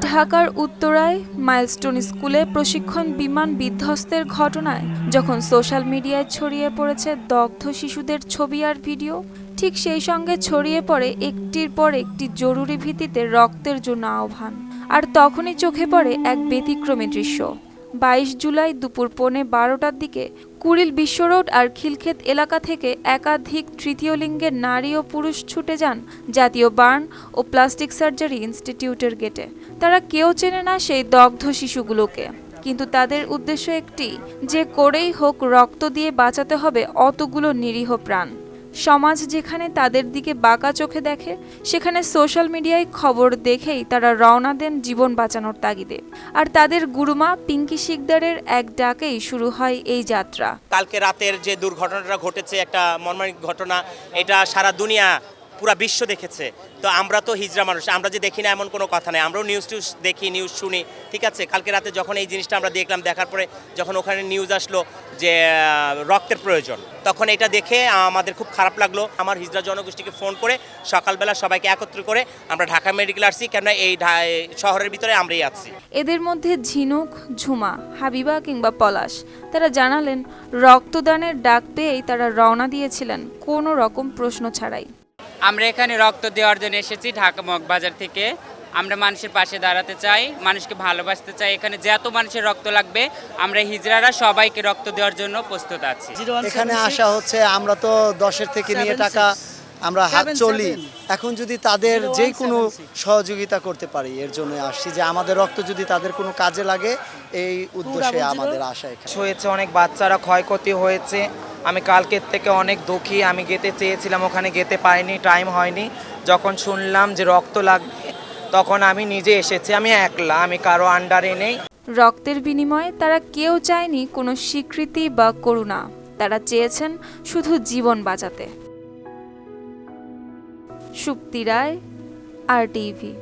ঢাকার উত্তরায় মাইলস্টোন স্কুলে প্রশিক্ষণ বিমান বিধ্বস্তের ঘটনায় যখন সোশ্যাল মিডিয়ায় ছড়িয়ে পড়েছে দগ্ধ শিশুদের ছবি আর ভিডিও, ঠিক সেই সঙ্গে ছড়িয়ে পড়ে একটির পর একটি জরুরি ভিত্তিতে রক্তের জন্য আহ্বান। আর তখনই চোখে পড়ে এক ব্যতিক্রমী দৃশ্য। বাইশ জুলাই দুপুর পৌনে বারোটার দিকে কুড়িল বিশ্ব রোড আর খিলক্ষেত এলাকা থেকে একাধিক তৃতীয় লিঙ্গের নারী ও পুরুষ ছুটে যান জাতীয় বার্ন ও প্লাস্টিক সার্জারি ইনস্টিটিউটের গেটে। তারা কেউ চেনে না সেই দগ্ধ শিশুগুলোকে। কিন্তু তাদের উদ্দেশ্য একটি, যে করেই হোক রক্ত দিয়ে বাঁচাতে হবে অতগুলো নিরীহ প্রাণ। সমাজ যেখানে তাদের দিকে বাঁকা চোখে দেখে, সেখানে সোশ্যাল মিডিয়ায় খবর দেখেই তারা রওনা দেন জীবন বাঁচানোর তাগিদে। আর তাদের গুরুমা পিঙ্কি শিকদারের এক ডাকেই শুরু হয় এই যাত্রা। কালকে রাতের যে দুর্ঘটনাটা ঘটেছে, একটা মর্মান্তিক ঘটনা, এটা সারা দুনিয়া পুরা বিশ্ব দেখেছে। তো আমরা তো হিজড়া মানুষ, আমরা যে দেখি না এমন কোনো কথা নেই। আমরাও নিউজ টিউজ দেখি নিউজ শুনি, ঠিক আছে? কালকে রাতে যখন এই জিনিসটা আমরা দেখলাম, দেখার পরে যখন ওখানে নিউজ আসলো যে রক্তের প্রয়োজন, তখন এটা দেখে আমাদের খুব খারাপ লাগল। আমার হিজড়া জনগোষ্ঠীকে ফোন করে সকালবেলা সবাইকে একত্র করে আমরা ঢাকা মেডিকেল আসছি, কেননা এই শহরের ভিতরে আমরাই আছি। এদের মধ্যে ঝিনুক, ঝুমা, হাবিবা কিংবা পলাশ, তারা জানালেন, রক্তদানের ডাক পেয়েই তারা রওনা দিয়েছিলেন, কোনো রকম প্রশ্ন ছাড়াই। আমরা এখানে রক্ত দেওয়ার জন্য এসেছি ঢাকা মগবাজার থেকে। আমরা মানুষের পাশে দাঁড়াতে চাই মানুষকে ভালোবাসতে চাই। এখানে যত মানুষের রক্ত লাগবে আমরা হিজড়ারা সবাইকে রক্ত দেওয়ার জন্য প্রস্তুত আছি। এখানে আসা হচ্ছে আমরা তো দশের থেকে নিয়ে টাকা আমরা হাত চলি। এখন যদি তাদের যে কোনো সহযোগিতা করতে পারি এর জন্য আসছি যে আমাদের রক্ত যদি তাদের কোনো কাজে লাগে এই উদ্দেশ্যে আমাদের এখানে। হয়েছে অনেক বাচ্চারা ক্ষয়ক্ষতি হয়েছে। আমি কালকের থেকে অনেক দুঃখী, আমি গেতে চেয়েছিলাম, ওখানে গেতে পারিনি টাইম হয়নি। যখন শুনলাম যে রক্ত লাগবে, তখন আমি নিজে এসেছি, আমি একলা, আমি কারও আন্ডারে নেই। রক্তের বিনিময়ে তারা কেউ চায়নি কোনো স্বীকৃতি বা করুণা। তারা চেয়েছেন শুধু জীবন বাঁচাতে। সুপ্তি রায় আর টিভি